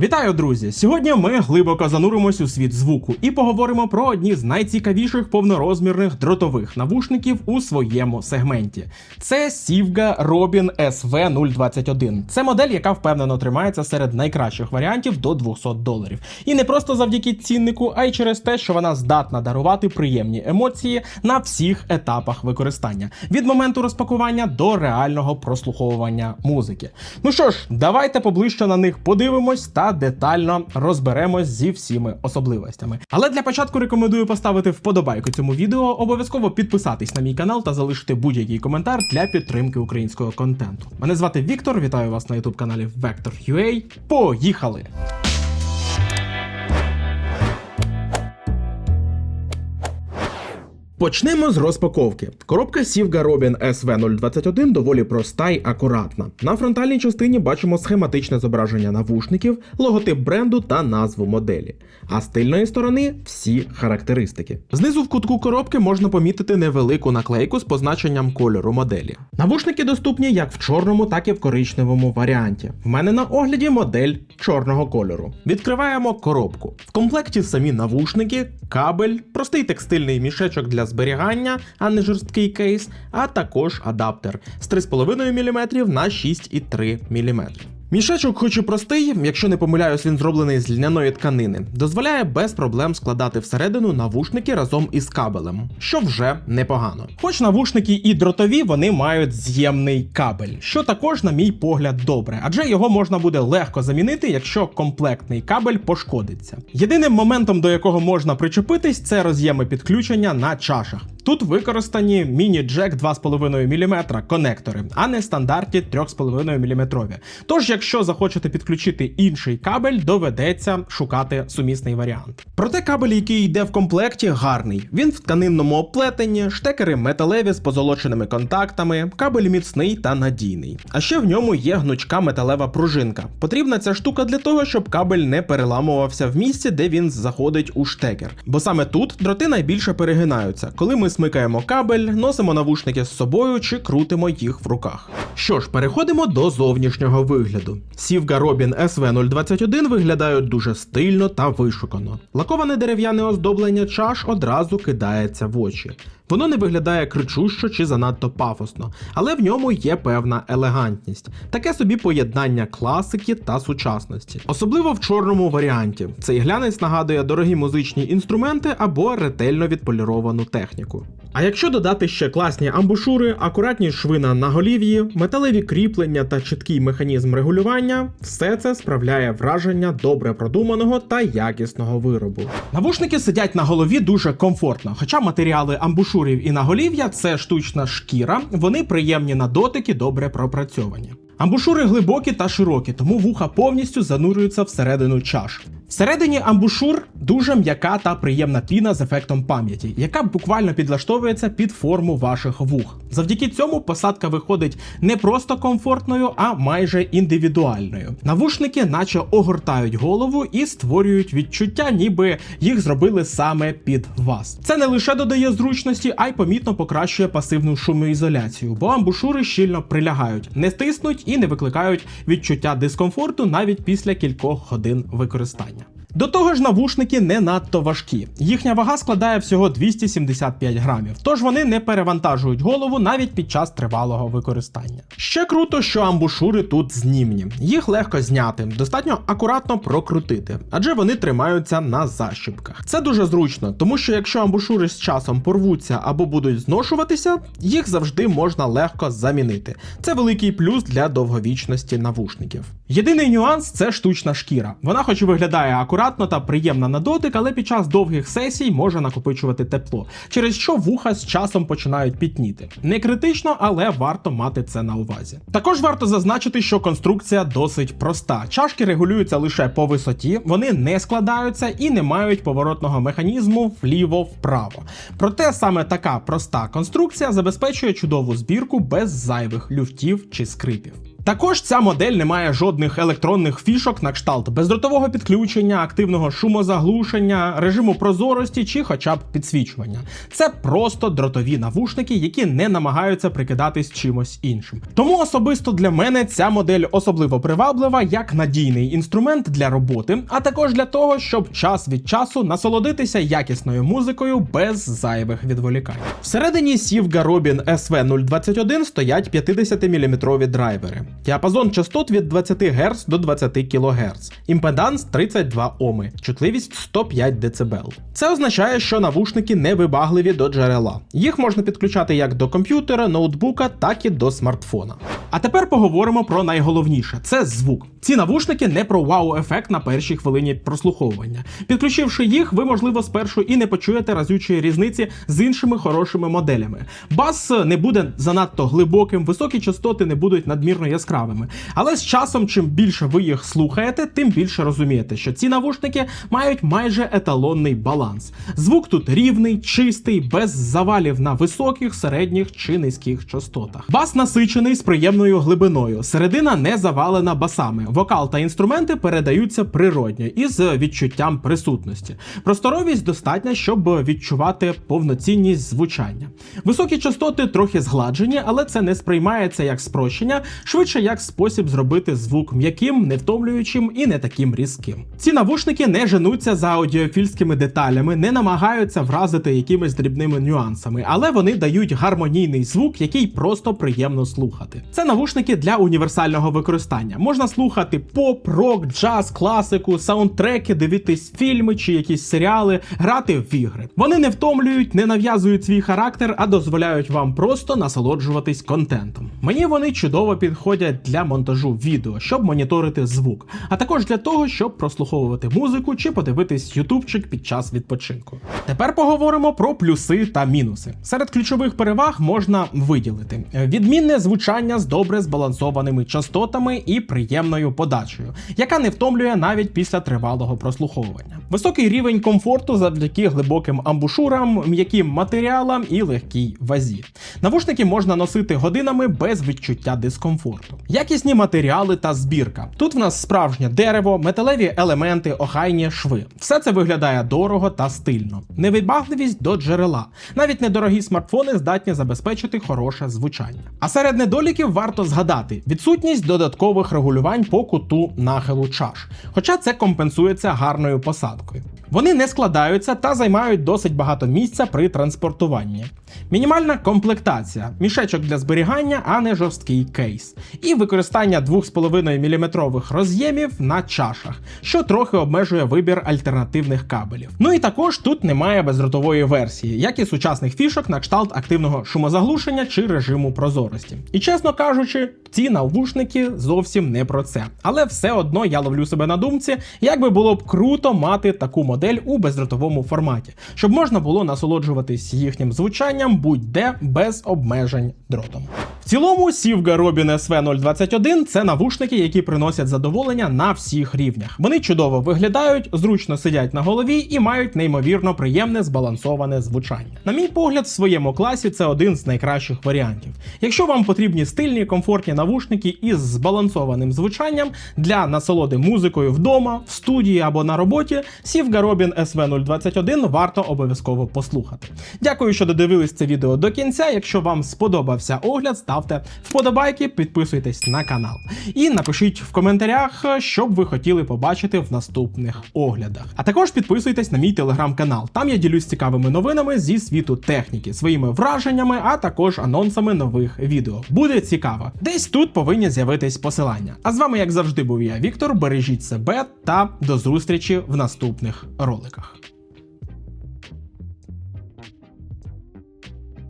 Вітаю, друзі! Сьогодні ми глибоко зануримось у світ звуку і поговоримо про одні з найцікавіших повнорозмірних дротових навушників у своєму сегменті. Це Sivga Robin SV021. Це модель, яка впевнено тримається серед найкращих варіантів до 200 доларів. І не просто завдяки ціннику, а й через те, що вона здатна дарувати приємні емоції на всіх етапах використання від моменту розпакування до реального прослуховування музики. Ну що ж, давайте поближче на них подивимось та детально розберемось зі всіми особливостями. Але для початку рекомендую поставити вподобайку цьому відео, обов'язково підписатись на мій канал та залишити будь-який коментар для підтримки українського контенту. Мене звати Віктор, вітаю вас на youtube каналі Vector.ua. Поїхали! Почнемо з розпаковки. Коробка Сівга Robin SV021 доволі проста й акуратна. На фронтальній частині бачимо схематичне зображення навушників, логотип бренду та назву моделі. А з тильної сторони всі характеристики. Знизу в кутку коробки можна помітити невелику наклейку з позначенням кольору моделі. Навушники доступні як в чорному, так і в коричневому варіанті. В мене на огляді модель чорного кольору. Відкриваємо коробку. В комплекті самі навушники, кабель, простий текстильний мішечок для зберігання, а не жорсткий кейс, а також адаптер з 3,5 мм на 6,3 мм. Мішечок, хоч і простий, якщо не помиляюсь, він зроблений з льняної тканини, дозволяє без проблем складати всередину навушники разом із кабелем, що вже непогано. Хоч навушники і дротові, вони мають з'ємний кабель, що також, на мій погляд, добре, адже його можна буде легко замінити, якщо комплектний кабель пошкодиться. Єдиним моментом, до якого можна причепитись, це роз'єми підключення на чашах. Тут використані міні-джек 2,5 мм конектори, а не стандартні 3,5 мм. Тож, якщо захочете підключити інший кабель, доведеться шукати сумісний варіант. Проте кабель, який йде в комплекті, гарний. Він в тканинному оплетенні, штекери металеві з позолоченими контактами, кабель міцний та надійний. А ще в ньому є гнучка металева пружинка. Потрібна ця штука для того, щоб кабель не переламувався в місці, де він заходить у штекер. Бо саме тут дроти найбільше перегинаються, коли ми смикаємо кабель, носимо навушники з собою чи крутимо їх в руках. Що ж, переходимо до зовнішнього вигляду. Сівка Robin SV021 виглядають дуже стильно та вишукано. Лаковане дерев'яне оздоблення чаш одразу кидається в очі. Воно не виглядає кричущо чи занадто пафосно, але в ньому є певна елегантність, таке собі поєднання класики та сучасності. Особливо в чорному варіанті. Цей глянець нагадує дорогі музичні інструменти або ретельно відполіровану техніку. А якщо додати ще класні амбушури, акуратні шви на наголів'ї, металеві кріплення та чіткий механізм регулювання, все це справляє враження добре продуманого та якісного виробу. Навушники сидять на голові дуже комфортно, хоча матеріали амбушурів і наголів'я це штучна шкіра, вони приємні на дотики, добре пропрацьовані. Амбушури глибокі та широкі, тому вуха повністю занурюються всередину чаш. Всередині амбушур дуже м'яка та приємна піна з ефектом пам'яті, яка буквально підлаштовується під форму ваших вух. Завдяки цьому посадка виходить не просто комфортною, а майже індивідуальною. Навушники, наче огортають голову і створюють відчуття, ніби їх зробили саме під вас. Це не лише додає зручності, а й помітно покращує пасивну шумоізоляцію, бо амбушури щільно прилягають, не тиснуть і не викликають відчуття дискомфорту навіть після кількох годин використання. До того ж, навушники не надто важкі. Їхня вага складає всього 275 грамів, тож вони не перевантажують голову навіть під час тривалого використання. Ще круто, що амбушури тут знімні. Їх легко зняти, достатньо акуратно прокрутити, адже вони тримаються на защіпках. Це дуже зручно, тому що якщо амбушури з часом порвуться або будуть зношуватися, їх завжди можна легко замінити. Це великий плюс для довговічності навушників. Єдиний нюанс це штучна шкіра. Вона, хоч і виглядає акуратно та приємна на дотик, але під час довгих сесій може накопичувати тепло, через що вуха з часом починають пітніти. Не критично, але варто мати це на увазі. Також варто зазначити, що конструкція досить проста. Чашки регулюються лише по висоті, вони не складаються і не мають поворотного механізму вліво-вправо. Проте саме така проста конструкція забезпечує чудову збірку без зайвих люфтів чи скрипів. Також ця модель не має жодних електронних фішок на кшталт бездротового підключення, активного шумозаглушення, режиму прозорості чи хоча б підсвічування. Це просто дротові навушники, які не намагаються прикидатись чимось іншим. Тому особисто для мене ця модель особливо приваблива як надійний інструмент для роботи, а також для того, щоб час від часу насолодитися якісною музикою без зайвих відволікань. Всередині Сівга Robin SV021 стоять 50-мм драйвери. Діапазон частот від 20 Гц до 20 кГц. Імпеданс 32 Оми, чутливість 105 дБ. Це означає, що навушники не вибагливі до джерела. Їх можна підключати як до комп'ютера, ноутбука, так і до смартфона. А тепер поговоримо про найголовніше це звук. Ці навушники не про вау-ефект на першій хвилині прослуховування. Підключивши їх, ви, можливо, спершу і не почуєте разючої різниці з іншими хорошими моделями. Бас не буде занадто глибоким, високі частоти не будуть надмірно яскравими. Але з часом, чим більше ви їх слухаєте, тим більше розумієте, що ці навушники мають майже еталонний баланс. Звук тут рівний, чистий, без завалів на високих, середніх чи низьких частотах. Бас насичений з приємною глибиною. Середина не завалена басами. Вокал та інструменти передаються природньо і з відчуттям присутності. Просторовість достатня, щоб відчувати повноцінність звучання. Високі частоти трохи згладжені, але це не сприймається як спрощення, швидше як спосіб зробити звук м'яким, не втомлюючим і не таким різким. Ці навушники не женуться за аудіофільськими деталями, не намагаються вразити якимись дрібними нюансами, але вони дають гармонійний звук, який просто приємно слухати. Це навушники для універсального використання. Можна слухати поп, рок, джаз, класику, саундтреки, дивитись фільми чи якісь серіали, грати в ігри. Вони не втомлюють, не нав'язують свій характер, а дозволяють вам просто насолоджуватись контентом. Мені вони чудово підходять для монтажу відео, щоб моніторити звук, а також для того, щоб прослуховувати музику чи подивитись ютубчик під час відпочинку. Тепер поговоримо про плюси та мінуси. Серед ключових переваг можна виділити відмінне звучання з добре збалансованими частотами і приємною подачею, яка не втомлює навіть після тривалого прослуховування. Високий рівень комфорту завдяки глибоким амбушурам, м'яким матеріалам і легкій вазі. Навушники можна носити годинами без відчуття дискомфорту. Якісні матеріали та збірка. Тут в нас справжнє дерево, металеві елементи, охайні шви. Все це виглядає дорого та стильно. Невибагливість до джерела. Навіть недорогі смартфони здатні забезпечити хороше звучання. А серед недоліків варто згадати відсутність додаткових регулювань по куту нахилу чаш, хоча це компенсується гарною посадкою. Вони не складаються та займають досить багато місця при транспортуванні. Мінімальна комплектація, мішечок для зберігання, а не жорсткий кейс. І використання 2,5 мм роз'ємів на чашах, що трохи обмежує вибір альтернативних кабелів. Ну і також тут немає бездротової версії, як і сучасних фішок на кшталт активного шумозаглушення чи режиму прозорості. І чесно кажучи, ці навушники зовсім не про це. Але все одно я ловлю себе на думці, як би було б круто мати таку модель у бездротовому форматі, щоб можна було насолоджуватись їхнім звучанням будь-де без обмежень дротом. В цілому, Sivga Robin SV021 це навушники, які приносять задоволення на всіх рівнях. Вони чудово виглядають, зручно сидять на голові і мають неймовірно приємне збалансоване звучання. На мій погляд, в своєму класі це один з найкращих варіантів. Якщо вам потрібні стильні, комфортні навушники із збалансованим звучанням для насолоди музикою вдома, в студії або на роботі, Sivga Robin SV021 варто обов'язково послухати. Дякую, що додивились це відео до кінця. Якщо вам сподобався огляд, ставте вподобайки, підписуйтесь на канал. І напишіть в коментарях, що б ви хотіли побачити в наступних оглядах. А також підписуйтесь на мій телеграм-канал. Там я ділюсь цікавими новинами зі світу техніки, своїми враженнями, а також анонсами нових відео. Буде цікаво. Десь тут повинні з'явитись посилання. А з вами, як завжди, був я, Віктор. Бережіть себе та до зустрічі в наступних роликах.